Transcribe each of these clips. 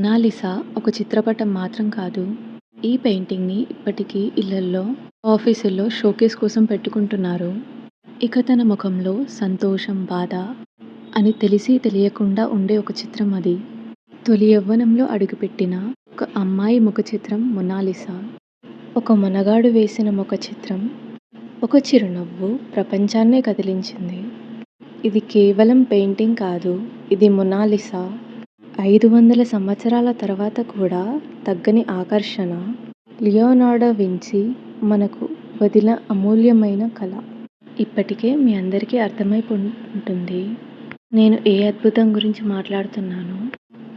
Mona Lisa ఒక చిత్రపటం మాత్రం కాదు. ఈ పెయింటింగ్‌ని ఇప్పటికీ ఇళ్ళల్లో, ఆఫీసుల్లో షోకేస్ కోసం పెట్టుకుంటున్నారు. ఇక తన ముఖంలో సంతోషం, బాధ అని తెలిసి తెలియకుండా ఉండే ఒక చిత్రం అది. తొలి యవ్వనంలో అడుగుపెట్టిన ఒక అమ్మాయి ముఖ చిత్రం 'మొనాలిసా'. ఒక మొనగాడు వేసిన ముఖ చిత్రం, ఒక చిరునవ్వు ప్రపంచాన్నే కదిలించింది. ఇది కేవలం పెయింటింగ్ కాదు. ఇది 'మొనాలిసా'. ఐదు వందల సంవత్సరాల తర్వాత కూడా తగ్గని ఆకర్షణ. లియోనార్డో వించి మనకు వదిలిన అమూల్యమైన కళ. ఇప్పటికే మీ అందరికీ అర్థమైపోయుంటుంది నేను ఏ అద్భుతం గురించి మాట్లాడుతున్నాను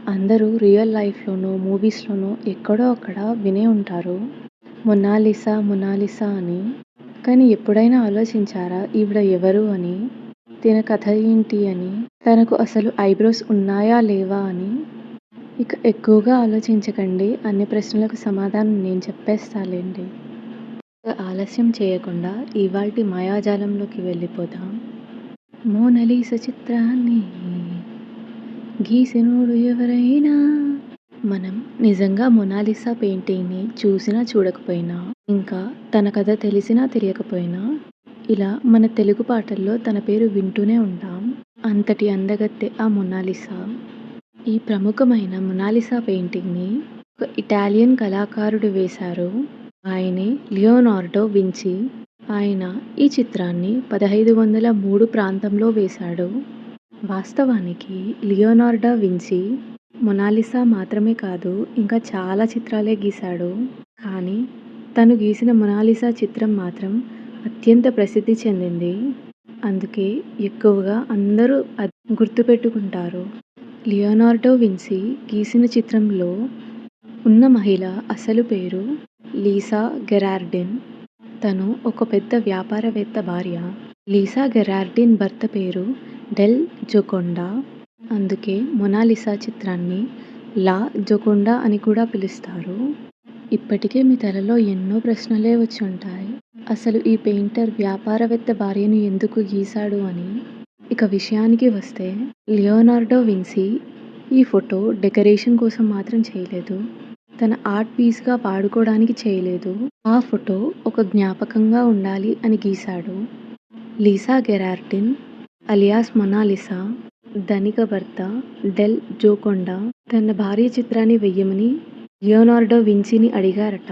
అందరూ రియల్ లైఫ్‌లోనో, మూవీస్‌లోనో ఎక్కడో అక్కడ వినే ఉంటారు 'మొనాలిసా మొనాలిసా' అని. కానీ ఎప్పుడైనా ఆలోచించారా ఈవిడ ఎవరు అని? తిన కథ ఏంటి అని? తనకు అసలు ఐబ్రోస్ ఉన్నాయా లేవా అని? ఇక ఎక్కువగా ఆలోచించకండి అన్ని ప్రశ్నలకు సమాధానం నేను చెప్పేస్తాలేండి ఆలస్యం చేయకుండా ఇవాల్టి మాయాజాలంలోకి వెళ్ళిపోదాం. మోనాలిసా చిత్రాన్ని గీసినోడు ఎవరైనా మనం నిజంగా మొనాలిసా పెయింటింగ్‌ని చూసినా చూడకపోయినా, ఇంకా తన కథ తెలిసినా తెలియకపోయినా ఇలా మన తెలుగు పాటల్లో తన పేరు వింటూనే ఉంటాం. అంతటి అందగత్తె ఆ మొనాలిసా. ఈ ప్రముఖమైన మొనాలిసా పెయింటింగ్‌ని ఒక ఇటాలియన్ కళాకారుడు వేశారు. ఆయనే లియోనార్డో వించి ఆయన ఈ చిత్రాన్ని పదహైదు వందల మూడు ప్రాంతంలో వేశాడు. వాస్తవానికి లియోనార్డో వించి మొనాలిసా మాత్రమే కాదు ఇంకా చాలా చిత్రాలే గీశాడు. కానీ తను గీసిన మొనాలిసా చిత్రం మాత్రం అత్యంత ప్రసిద్ధి చెందింది. అందుకే ఎక్కువగా అందరూ అది గుర్తుపెట్టుకుంటారు. లియోనార్డో విన్సీ గీసిన చిత్రంలో ఉన్న మహిళ అసలు పేరు లీసా గెరార్డిన్. తను ఒక పెద్ద వ్యాపారవేత్త భార్య. లీసా గెరార్డిన్ భర్త పేరు డెల్ జోకొండా. అందుకే మొనాలిసా చిత్రాన్ని 'లా జోకొండా' అని కూడా పిలుస్తారు. ఇప్పటికే మీ తలలో ఎన్నో ప్రశ్నలే వచ్చి ఉంటాయి అసలు ఈ పెయింటర్ వ్యాపారవేత్త భార్యను ఎందుకు గీశాడు అని. ఇక విషయానికి వస్తే లియోనార్డో విన్సీ ఈ ఫోటో డెకరేషన్ కోసం మాత్రం చేయలేదు. తన ఆర్ట్ పీస్‌గా వాడుకోవడానికి చేయలేదు. ఆ ఫోటో ఒక జ్ఞాపకంగా ఉండాలి అని గీశాడు. Lisa Gherardini alias Mona Lisa ధనిక భర్త డెల్ జోకొండా తన భార్య చిత్రాన్ని వెయ్యమని లియోనార్డో విన్సీని అడిగారట.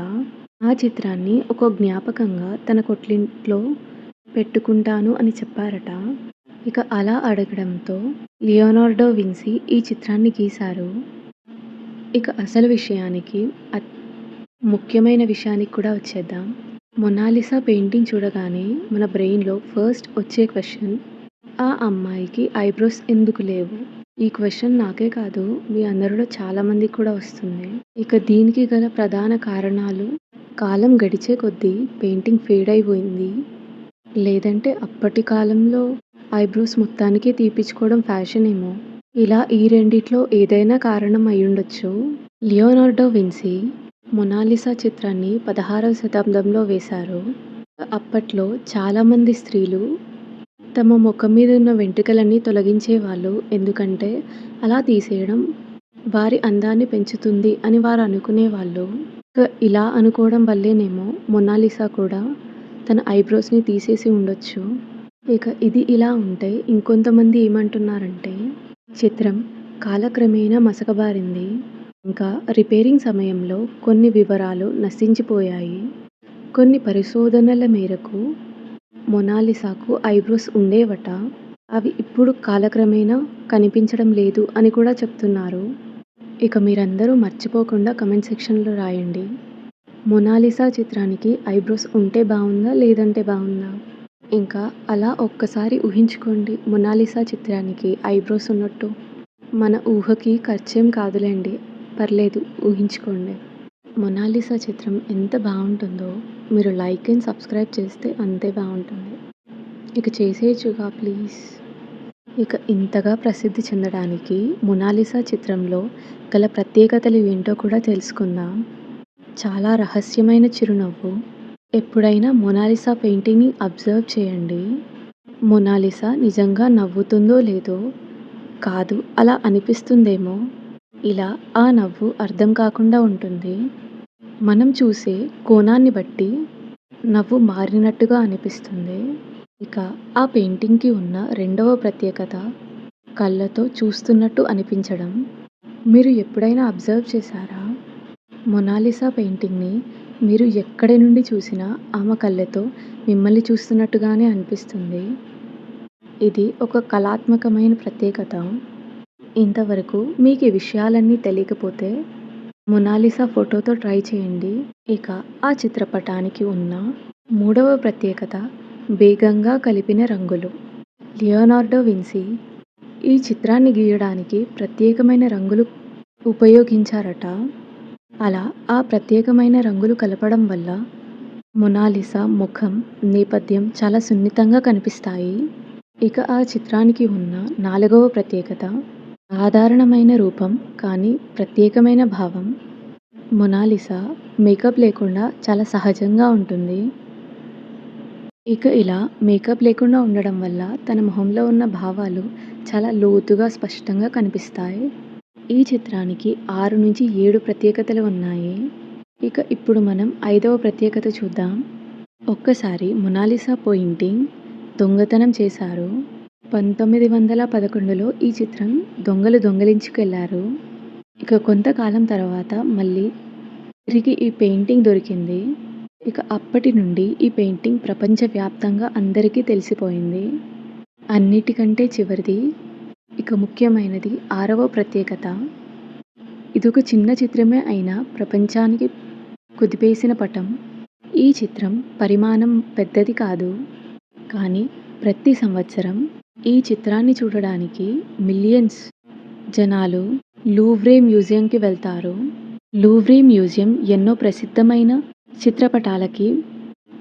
ఆ చిత్రాన్ని ఒక జ్ఞాపకంగా తన కొట్లింట్లో పెట్టుకుంటాను అని చెప్పారట. ఇక అలా అడగడంతో లియోనార్డో విన్సి ఈ చిత్రాన్ని గీశారు. ఇక అసలు విషయానికి అత్ ముఖ్యమైన విషయానికి కూడా వచ్చేద్దాం. మొనాలిసా పెయింటింగ్ చూడగానే మన బ్రెయిన్‌లో ఫస్ట్ వచ్చే క్వశ్చన్ ఆ అమ్మాయికి ఐబ్రోస్ ఎందుకు లేవు? ఈ క్వశ్చన్ నాకే కాదు మీ అందరిలో చాలామందికి కూడా వస్తుంది. ఇక దీనికి గల ప్రధాన కారణాలు కాలం గడిచే కొద్దీ పెయింటింగ్ ఫేడ్ అయిపోయింది. లేదంటే అప్పటి కాలంలో ఐబ్రోస్ మొత్తానికి తీపిచ్చుకోవడం ఫ్యాషన్ ఏమో! ఇలా ఈ రెండిట్లో ఏదైనా కారణం అయ్యుండొచ్చు. లియోనార్డో విన్సీ మొనాలిసా చిత్రాన్ని పదహారవ శతాబ్దంలో వేశారు. అప్పట్లో చాలామంది స్త్రీలు తమ ముఖం మీదున్న వెంట్రుకలన్నీ తొలగించేవాళ్ళు. ఎందుకంటే అలా తీసేయడం వారి అందాన్ని పెంచుతుంది అని వారు అనుకునేవాళ్ళు. ఇక ఇలా అనుకోవడం వల్లేనేమో మొనాలిసా కూడా తన ఐబ్రోస్‌ని తీసేసి ఉండొచ్చు. ఇక ఇది ఇలా ఉంటే ఇంకొంతమంది ఏమంటున్నారంటే చిత్రం కాలక్రమేణా మసకబారింది. ఇంకా రిపేరింగ్ సమయంలో కొన్ని వివరాలు నశించిపోయాయి. కొన్ని పరిశోధనల మేరకు మొనాలిసాకు ఐబ్రోస్ ఉండేవట. అవి ఇప్పుడు కాలక్రమేణా కనిపించడం లేదు అని కూడా చెప్తున్నారు. ఇక మీరందరూ మర్చిపోకుండా కమెంట్ సెక్షన్‌లో రాయండి. మొనాలిసా చిత్రానికి ఐబ్రోస్ ఉంటే బాగుందా లేదంటే బాగుందా ఇంకా అలా ఒక్కసారి ఊహించుకోండి మొనాలిసా చిత్రానికి ఐబ్రోస్ ఉన్నట్టు. మన ఊహకి ఖర్చేం కాదులేండి పర్లేదు ఊహించుకోండి. మొనాలిసా చిత్రం ఎంత బాగుంటుందో మీరు లైక్ అండ్ సబ్స్క్రైబ్ చేస్తే అంతే బాగుంటుంది ఇక చేసేయచ్చుగా ప్లీజ్. ఇక ఇంతగా ప్రసిద్ధి చెందడానికి మొనాలిసా చిత్రంలో గల ప్రత్యేకతలు ఏంటో కూడా తెలుసుకుందాం. చాలా రహస్యమైన చిరునవ్వు. ఎప్పుడైనా మొనాలిసా పెయింటింగ్‌ని అబ్జర్వ్ చేయండి. మొనాలిసా నిజంగా నవ్వుతుందో లేదో కాదు అలా అనిపిస్తుందేమో ఇలా ఆ నవ్వు అర్థం కాకుండా ఉంటుంది. మనం చూసే కోణాన్ని బట్టి నవ్వు మారినట్టుగా అనిపిస్తుంది. ఇక ఆ పెయింటింగ్‌కి ఉన్న రెండవ ప్రత్యేకత కళ్ళతో చూస్తున్నట్టు అనిపించడం. మీరు ఎప్పుడైనా అబ్జర్వ్ చేశారా? మొనాలిసా పెయింటింగ్‌ని మీరు ఎక్కడి నుండి చూసినా ఆమె కళ్ళతో మిమ్మల్ని చూస్తున్నట్టుగానే అనిపిస్తుంది. ఇది ఒక కళాత్మకమైన ప్రత్యేకత. ఇంతవరకు మీకీ విషయాలన్నీ తెలియకపోతే మొనాలిసా ఫోటోతో ట్రై చేయండి. ఇక ఆ చిత్రపటానికి ఉన్న మూడవ ప్రత్యేకత వేగంగా కలిపిన రంగులు. లియోనార్డో విన్సీ ఈ చిత్రాన్ని గీయడానికి ప్రత్యేకమైన రంగులు ఉపయోగించారట. అలా ఆ ప్రత్యేకమైన రంగులు కలపడం వల్ల మొనాలిసా ముఖం, నేపథ్యం చాలా సున్నితంగా కనిపిస్తాయి. ఇక ఆ చిత్రానికి ఉన్న నాలుగవ ప్రత్యేకత సాధారణమైన రూపం కానీ ప్రత్యేకమైన భావం. మొనాలిసా మేకప్ లేకుండా చాలా సహజంగా ఉంటుంది. ఇక ఇలా మేకప్ లేకుండా ఉండడం వల్ల తన మొహంలో ఉన్న భావాలు చాలా లోతుగా, స్పష్టంగా కనిపిస్తాయి. ఈ చిత్రానికి ఆరు నుంచి ఏడు ప్రత్యేకతలు ఉన్నాయి. ఇక ఇప్పుడు మనం ఐదవ ప్రత్యేకత చూద్దాం. ఒక్కసారి మొనాలిసా పెయింటింగ్ దొంగతనం చేశారు. పంతొమ్మిది వందల పదకొండులో ఈ చిత్రం దొంగలు దొంగలించుకెళ్ళారు ఇక కొంతకాలం తర్వాత మళ్ళీ తిరిగి ఈ పెయింటింగ్ దొరికింది. ఇక అప్పటి నుండి ఈ పెయింటింగ్ ప్రపంచవ్యాప్తంగా అందరికీ తెలిసిపోయింది. అన్నిటికంటే చివరిది, ఇక ముఖ్యమైనది ఆరవ ప్రత్యేకత. ఇదొక చిన్న చిత్రమే అయినా ప్రపంచానికి కుదిపేసిన పటం. ఈ చిత్రం పరిమాణం పెద్దది కాదు. కానీ ప్రతి సంవత్సరం ఈ చిత్రాన్ని చూడడానికి మిలియన్స్ జనాలు లూవ్రే మ్యూజియంకి వెళ్తారు. లూవ్రే మ్యూజియం ఎన్నో ప్రసిద్ధమైన చిత్రపటాలకి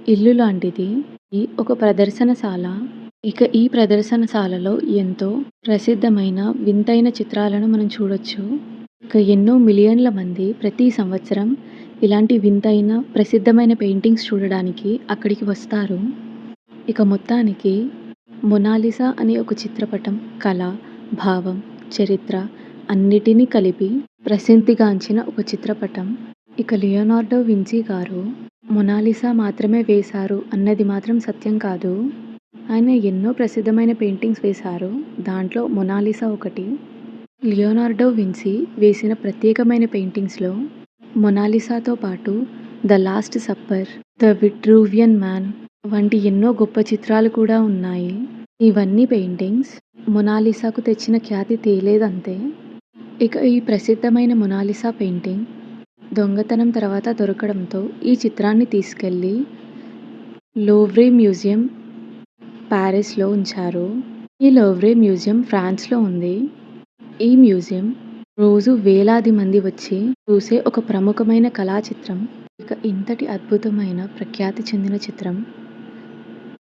ఇల్లు లాంటిది. ఇది ఒక ప్రదర్శనశాల. ఇక ఈ ప్రదర్శనశాలలో ఎంతో ప్రసిద్ధమైన, వింతైన చిత్రాలను మనం చూడొచ్చు. ఇక ఎన్నో మిలియన్ల మంది ప్రతి సంవత్సరం ఇలాంటి వింతైన, ప్రసిద్ధమైన పెయింటింగ్స్ చూడడానికి అక్కడికి వస్తారు. ఇక మొత్తానికి మొనాలిసా అనే ఒక చిత్రపటం కళ, భావం, చరిత్ర అన్నిటినీ కలిపి ప్రసిద్ధిగాంచిన ఒక చిత్రపటం. ఇక లియోనార్డో విన్సీ గారు మొనాలిసా మాత్రమే వేశారు అన్నది మాత్రం సత్యం కాదు. ఆయన ఎన్నో ప్రసిద్ధమైన పెయింటింగ్స్ వేశారు. దాంట్లో మొనాలిసా ఒకటి. లియోనార్డో విన్సీ వేసిన ప్రత్యేకమైన పెయింటింగ్స్‌లో మొనాలిసాతో పాటు 'the last supper', 'the Vitruvian man' వంటి ఎన్నో గొప్ప చిత్రాలు కూడా ఉన్నాయి. ఇవన్నీ పెయింటింగ్స్ మొనాలిసాకు తెచ్చిన ఖ్యాతి తేలేదంతే. ఇక ఈ ప్రసిద్ధమైన మొనాలిసా పెయింటింగ్ దొంగతనం తర్వాత దొరకడంతో ఈ చిత్రాన్ని తీసుకెళ్ళి లూవ్రే మ్యూజియం, ప్యారిస్లో ఉంచారు. ఈ లూవ్రే మ్యూజియం ఫ్రాన్స్‌లో ఉంది. ఈ మ్యూజియం రోజు వేలాది మంది వచ్చి చూసే ఒక ప్రముఖమైన కళా చిత్రం. ఇక ఇంతటి అద్భుతమైన, ప్రఖ్యాతి చెందిన చిత్రం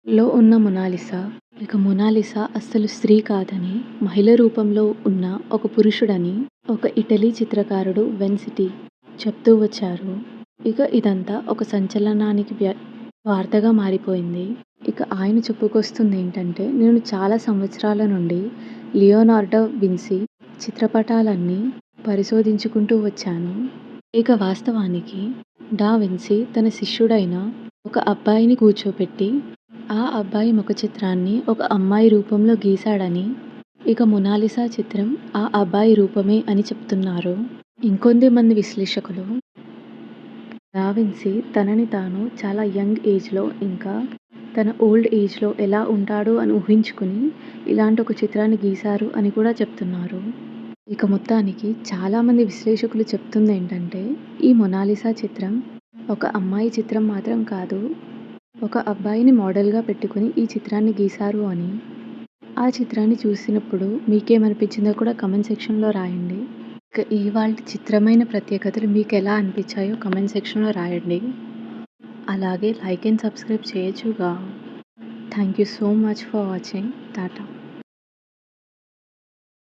లో ఉన్న మొనాలిసా ఇక మొనాలిసా అస్సలు స్త్రీ కాదని, మహిళ రూపంలో ఉన్న ఒక పురుషుడని ఒక ఇటలీ చిత్రకారుడు వెన్సిటీ చెప్తూ వచ్చారు. ఇక ఇదంతా ఒక సంచలనానికి వార్తగా మారిపోయింది. ఇక ఆయన చెప్పుకొస్తుంది ఏంటంటే నేను చాలా సంవత్సరాల నుండి లియోనార్డో విన్సీ చిత్రపటాలన్నీ పరిశోధించుకుంటూ వచ్చాను. ఇక వాస్తవానికి డా విన్సీ తన శిష్యుడైన ఒక అబ్బాయిని కూర్చోపెట్టి ఆ అబ్బాయి ముఖ చిత్రాన్ని ఒక అమ్మాయి రూపంలో గీశాడని, ఇక మొనాలిసా చిత్రం ఆ అబ్బాయి రూపమే అని చెప్తున్నారు. ఇంకొంతమంది విశ్లేషకులు డా తనని తాను చాలా యంగ్ ఏజ్‌లో ఇంకా తన ఓల్డ్ ఏజ్‌లో ఎలా ఉంటాడు అని ఊహించుకుని ఇలాంటి ఒక చిత్రాన్ని గీశారు అని కూడా చెప్తున్నారు. ఇక మొత్తానికి చాలామంది విశ్లేషకులు చెప్తుంది ఏంటంటే ఈ మొనాలిసా చిత్రం ఒక అమ్మాయి చిత్రం మాత్రం కాదు. ఒక అబ్బాయిని మోడల్‌గా పెట్టుకుని ఈ చిత్రాన్ని గీశారు అని. ఆ చిత్రాన్ని చూసినప్పుడు మీకేమనిపించిందో కూడా కమెంట్ సెక్షన్‌లో రాయండి. ఇవాళ చిత్రమైన ప్రత్యేకతలు మీకు ఎలా అనిపించాయో కమెంట్ సెక్షన్‌లో రాయండి. అలాగే లైక్ అండ్ సబ్స్క్రైబ్ చేయొచ్చుగా. Thank you so much for watching. Tata.